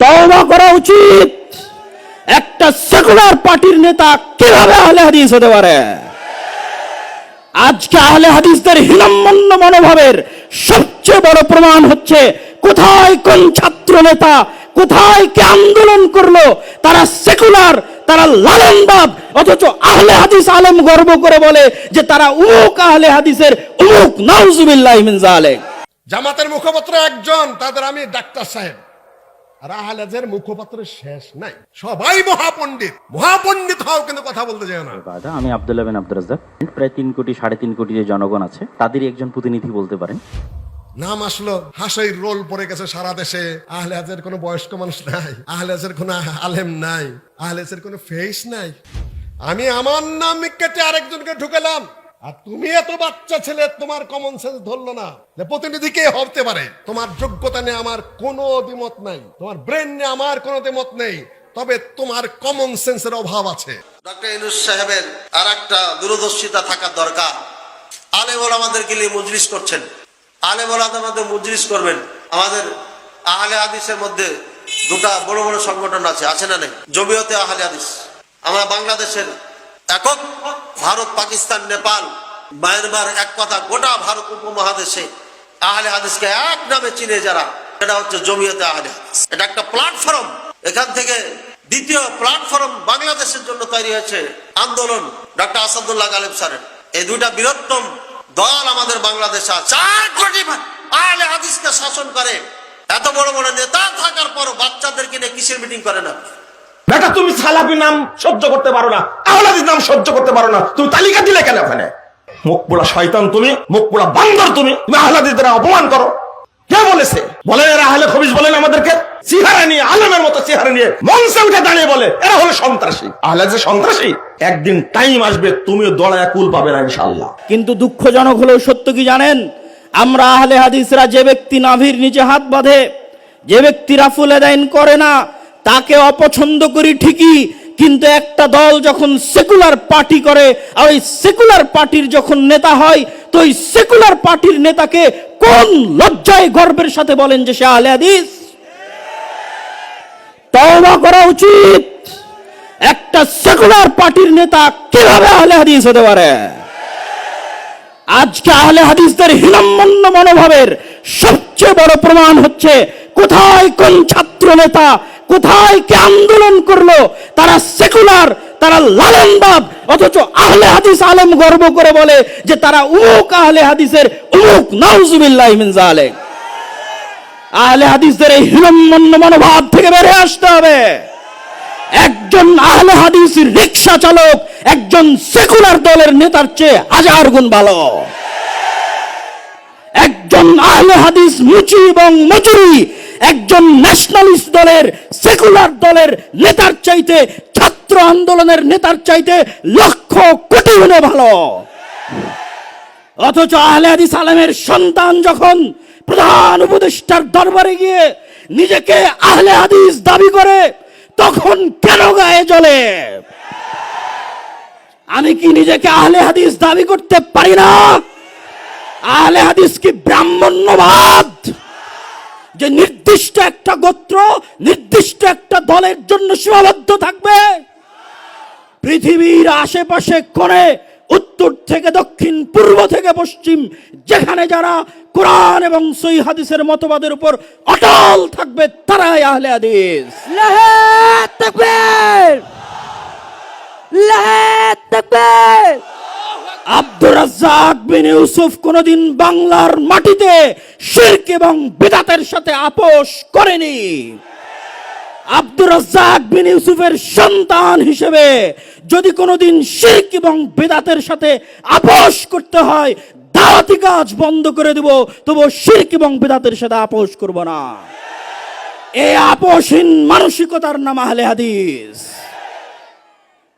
তওবা করা উচিত। একটা সেকুলার পার্টির নেতা কীভাবে আহলে হাদিস হতে পারে? আজকে আহলে হাদিসদের হীনম্মন্য মনোভাবের সবচেয়ে বড় প্রমাণ হচ্ছে, কোথায় কোন ছাত্র নেতা, কোথায় কে আন্দোলন করল, তারা সেকুলার, তারা লালনবাদ, অথচ আহলে হাদিস আলেম গর্ব করে বলে যে তারা উমুক আহলে হাদিসের, উমুক নাউজুবিল্লাহ মিন জালেক জামাতের মুখপাত্র একজন, তাদের আমি ডাক্তার সাহেব। আর আহলেজের মুখপাত্র শেষ নাই। সবাই মহাপণ্ডিত। মহাপণ্ডিত হও কিন্তু কথা বলতে যায় না। বাদা আমি আব্দুল্লাহ বিন আব্দুল রাজ্জাক। প্রায় তিন কোটি সাড়ে তিন কোটি যে জনগণ আছে তাদেরই একজন প্রতিনিধি বলতে পারেন। নাম আসলো হাসের রোল পড়ে গেছে সারা দেশে। আহলে হাজের কোনো বয়স্ক মানুষ নাই আহলে হাজের কোনো আলেম নাই আহলে হাজের কোনো ফেস নাই। আমি আমার নাম কেটে আরেকজনকে ঢুকেলাম। আর তুমি এত বাচ্চা ছেলে, তোমার কমন সেন্স ধরলো না। যে প্রতিনিধি কে হতে পারে? তোমার যোগ্যতা নিয়ে আমার কোনো দ্বিমত নাই। তোমার ব্রেন নিয়ে আমার কোনো দ্বিমত নেই। তবে তোমার কমন সেন্সের অভাব আছে। ডক্টর ইনুস সাহেবের আর একটা দূরদর্শিতা থাকার দরকার। আলেমল আমাদেরকে নিয়ে মজলিস করছেন। আলেমল আমাদের মজলিস করবেন। আমাদের আহলে হাদিসের মধ্যে দুটা বড় বড় সংগঠন আছে আছে না নেই? জমিয়তে আহলে হাদিস। আমরা বাংলাদেশের একক ভারত, পাকিস্তান, নেপাল, মায়ানমার এক কথা, গোটা ভারত উপমহাদেশে আহলে হাদিসকে এক নামে চিনে যারা এটা হচ্ছে জমিয়তে আহলে হাদিস। এটা একটা প্ল্যাটফর্ম এখান থেকে দ্বিতীয় প্ল্যাটফর্ম বাংলাদেশের জন্য তৈরি হয়েছে আন্দোলন, ডক্টর আসাদুল্লাহ গালেব স্যারের। এই দুইটা বৃহত্তম দল আমাদের বাংলাদেশে আছে। হাদিসকে শাসন করে। এত বড় বড় নেতা থাকার পর বাচ্চাদেরকে নিয়ে কিসের মিটিং করে না? বেটা, তুমি সালাফি নাম সহ্য করতে পারো না, আহলাদিস নাম সহ্য করতে পারো না। তুমি তালিকা দিলে কেন ওখানে? মুখ পোড়া শয়তান তুমি, মুখ পোড়া বান্দর তুমি তুমি আহলাদিসদের অপমান করো। কে বলেছে? বলে এরা আহলে খবিস বলেন আমাদেরকে, চেহারা নিয়ে, আলমের মতো চেহারা নিয়ে উঠে দাঁড়িয়ে বলে, এরা হলো সন্ত্রাসী। আহলাদিস সন্ত্রাসী? একদিন টাইম আসবে, তুমিও দড়ায় কুল পাবে না ইনশাল্লাহ কিন্তু দুঃখজনক হলেও সত্য কি জানেন? আমরা আহলে হাদিসরা যে ব্যক্তি নাভির নিচে হাত বাঁধে, যে ব্যক্তি রাফুল আদাইন করে না তাকে অপছন্দ করি ঠিকই, কিন্তু একটা দল যখন সেকুলার পার্টি করে, আর ওই সেকুলার পার্টির যখন নেতা হয়, তো ওই সেকুলার পার্টির নেতাকে কোন লজ্জায় গর্বের সাথে বলেন যে সে আহলে তওবা করা উচিত। একটা সেকুলার পার্টির নেতা কীভাবে আহলে হাদিস হতে পারে? আজকে আহলে হাদিসদের হীনম্মন্য মনোভাবের সবচেয়ে বড় প্রমাণ হচ্ছে, কোথায় কোন ছাত্র নেতা কোথায় কে আন্দোলন করল? তারা সেকুলার, তারা লালনবাদ অথচ আহলে হাদিস আলেম গর্ব করে বলে যে তারা উমুক আহলে হাদিসের, উমুক নাউজুবিল্লাহ আহলে হাদিসদের এই মনোভাব থেকে আসতে হবে। একজন আহলে হাদিস রিক্সা চালক, একজন সেকুলার দলের নেতার চেয়ে হাজার গুণ ভালো। একজন আহলে হাদিস মুচি এবং মচুরি একজন ন্যাশনালিস্ট দলের সেকুলার দলের নেতার চাইতে, ছাত্র আন্দোলনের নেতার চাইতে লক্ষ কোটি গুণে ভালো। অথচ আহলে হাদিস আলেমের সন্তান যখন প্রধান উপদেষ্টার দরবারে গিয়ে নিজেকে আহলে হাদিস দাবি করে, তখন কেন গায়ে জ্বলে আমি কি নিজেকে আহলে হাদিস দাবি করতে পারি না? আহলে হাদিস কি ব্রাহ্মণ্যবাদ? যে নির্দিষ্ট একটা গোত্র, নির্দিষ্ট একটা দলের জন্য সীমাবদ্ধ থাকবে। পৃথিবীর আশেপাশে কোণে, উত্তর থেকে দক্ষিণ, পূর্ব থেকে পশ্চিম, যেখানে যারা কোরআন এবং সই হাদিসের মতবাদের উপর অটল থাকবে, তারাই আহলে হাদিস। আব্দুর রাজ্জাক বিন ইউসুফ কোনদিন বাংলার মাটিতে শিরক এবং বিদাতের সাথে আপোষ করেনি। আব্দুর রাজ্জাক বিন ইউসুফের সন্তান হিসেবে যদি কোনোদিন শিরক এবং বেদাতের সাথে আপোষ করতে হয়, দাওয়াতি কাজ বন্ধ করে দেব তবু শিরক এবং বেদাতের সাথে আপোষ করব না। এই আপোষহীন মানসিকতার নাম আহলে হাদিস।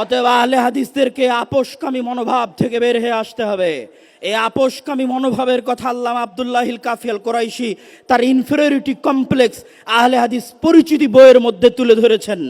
অতএব আহলে হাদিসদেরকে আপোষকামী মনোভাব থেকে বের হয়ে আসতে হবে। এই আপোষকামী মনোভাবের কথা আল্লাহ আবদুল্লাহিল কাফিয়াল কোরাইশি তার ইনফেরিয়রিটি কমপ্লেক্স আহলে হাদিস পরিচিতি বইয়ের মধ্যে তুলে ধরেছেন।